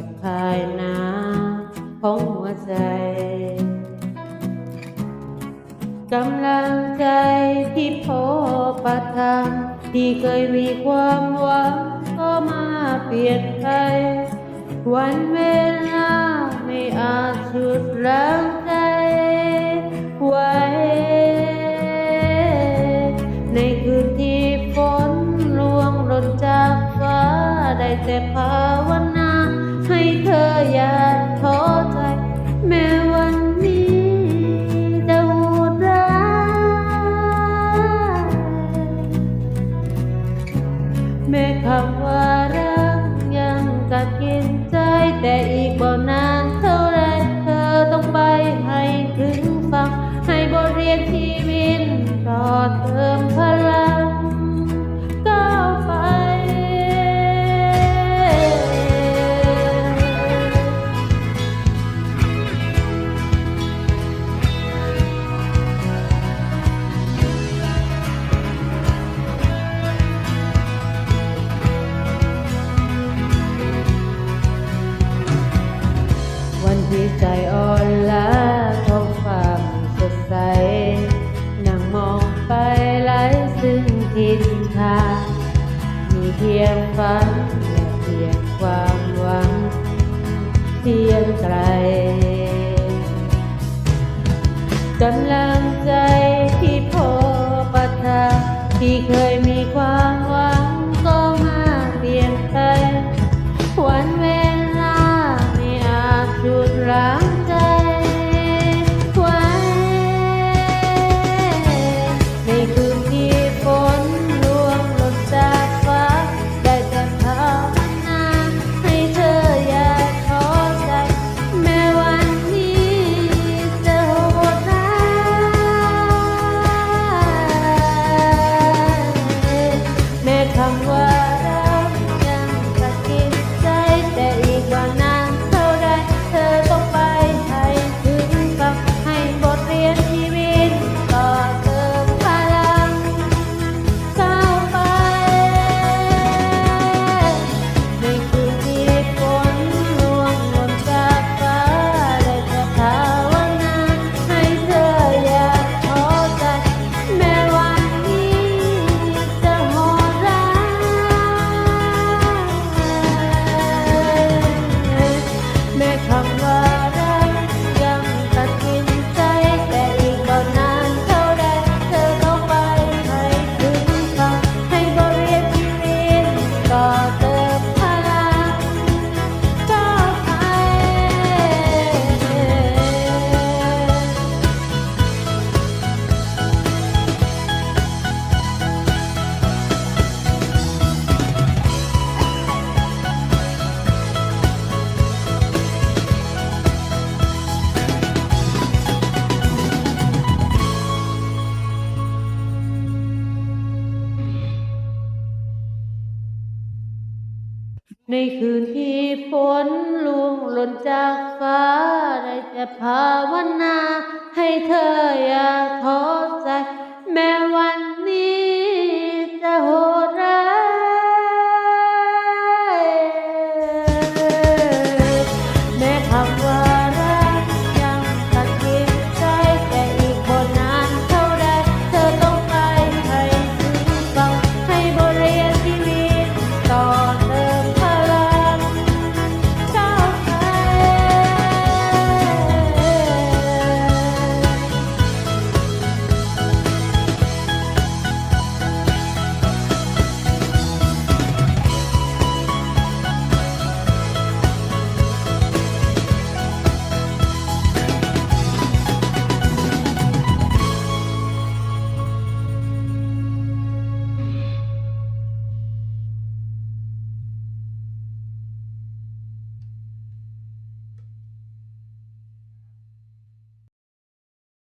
จจะคลายน้ำของหัวใจ กำลังใจที่พอประทานที่เคยมีความหวังก็มาเปลี่ยนไป วันเวลาไม่อาจชุดล้างใจไว้ ในคืนที่ฝนล่วงหล่นจากฟ้าได้แต่ภาวนา ใจอ่อนล้าท้องฟ้ามสดใส นั่งมองไปไร้ซึ่งทิศทางมีเพียงฝันและเพียงความหวัง เพียงไกลกำลัง ในคืนที่ฝนล่วงหล่นจากฟ้าได้แต่ภาวนาให้เธออย่าท้อ